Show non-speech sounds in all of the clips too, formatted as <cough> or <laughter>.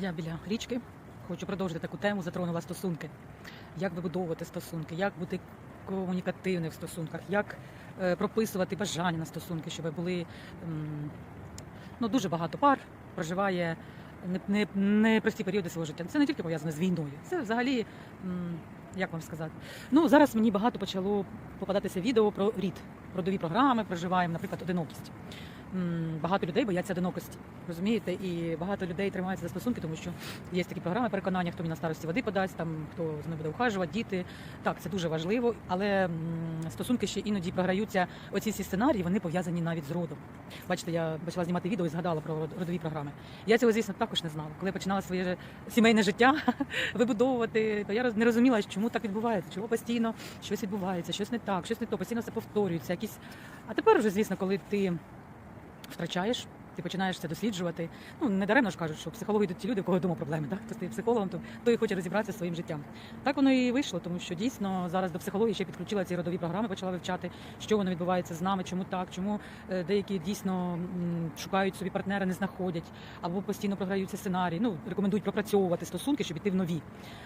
Я біля річки хочу продовжити таку тему, затронула стосунки. Як вибудовувати стосунки, як бути комунікативним в стосунках, як е, прописувати бажання на стосунки, щоб були ну, дуже багато пар проживає не, не, періоди свого життя. Це не тільки пов'язано з війною. Це взагалі, як вам сказати, ну зараз мені багато почало попадатися відео про рід, родові програми, проживаємо, наприклад, одинокість. Багато людей бояться одинокості, розумієте? І багато людей тримаються за стосунки, тому що є такі програми переконання, хто мені на старості води подасть, там хто з ними буде ухажувати, діти. Так, це дуже важливо, але стосунки ще іноді програються. Оці всі сценарії вони пов'язані навіть з родом. Бачите, я почала знімати відео і згадала про родові програми. Я цього, звісно, також не знала. Коли починала своє сімейне життя <laughs> вибудовувати, то я не розуміла, чому так відбувається, чому постійно щось відбувається, щось не так, щось не то, постійно все повторюється. Якісь... А тепер вже, звісно, коли ти втрачаєш. Ти починаєш це досліджувати. Ну не даремно ж кажуть, що психологи йдуть ті люди, у кого вдома проблеми. Так стає психологом, то той хоче розібратися зі своїм життям. Так воно і вийшло, тому що дійсно зараз до психології ще підключила ці родові програми, почала вивчати, що воно відбувається з нами, чому так, чому е, деякі дійсно шукають собі партнера, не знаходять, або постійно програються сценарії. Ну рекомендують пропрацьовувати стосунки, щоб іти в нові.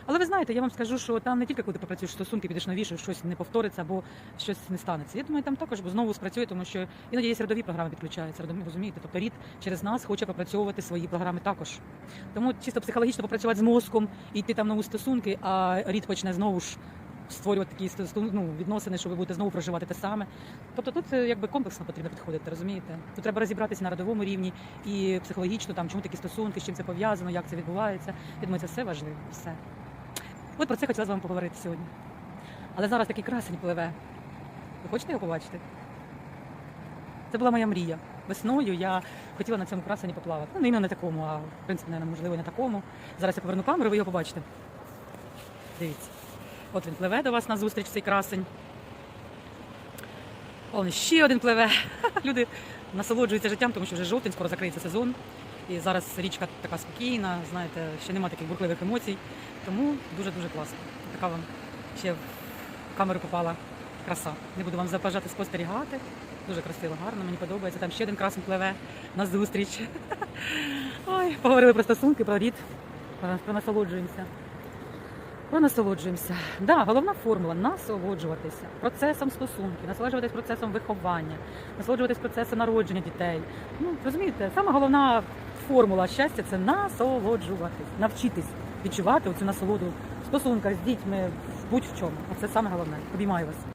Але ви знаєте, я вам скажу, що там не тільки коли ти пропрацюєш стосунки, підеш нові, що щось не повториться або щось не станеться. Я думаю, там також бо знову спрацює, тому що іноді є родові програми підключаються. розумієте? Тобто рід через нас хоче пропрацьовувати свої програми також. Тому чисто психологічно попрацювати з мозком і йти там нові стосунки, а рід почне знову ж. Створювати такі ну, відносини, що ви будете знову проживати те саме. Тобто тут е, якби комплексно потрібно підходити, розумієте? Тут треба розібратися на родовому рівні і психологічно, там чому такі стосунки, з чим це пов'язано, як це відбувається. Я думаю, це все важливо. Все. От про це хотіла з вами поговорити сьогодні. Але зараз такий красень пливе. Ви хочете його побачити? Це була моя мрія. Весною я хотіла на цьому красені поплавати. Ну, не іменно на такому, а в принципі, наверное, можливо, і такому. Зараз я поверну камеру, ви його побачите. Дивіться. От він пливе до вас на зустріч цей красень. Он ще один пливе. <laughs> Люди насолоджуються життям, тому що вже жовтень, скоро закриється сезон. І зараз річка така спокійна, знаєте, ще немає таких бурхливих емоцій. Тому дуже-дуже класно. Така вам ще в камеру попала краса. Не буду вам заважати спостерігати. Дуже красиво, гарно, мені подобається. Там ще один красень пливе на зустріч. <laughs> Ой, поговорили про стосунки, про рід. Про- Про насолоджуємося. Про насолоджуємося. Да, головна формула насолоджуватися процесом стосунків, насолоджуватись процесом виховання, насолоджуватись процесом народження дітей. Ну розумієте, сама головна формула щастя це насолоджуватись, навчитись відчувати оцю насолоду в стосунках з дітьми, будь-в чому. Оце саме головне. Обіймаю вас.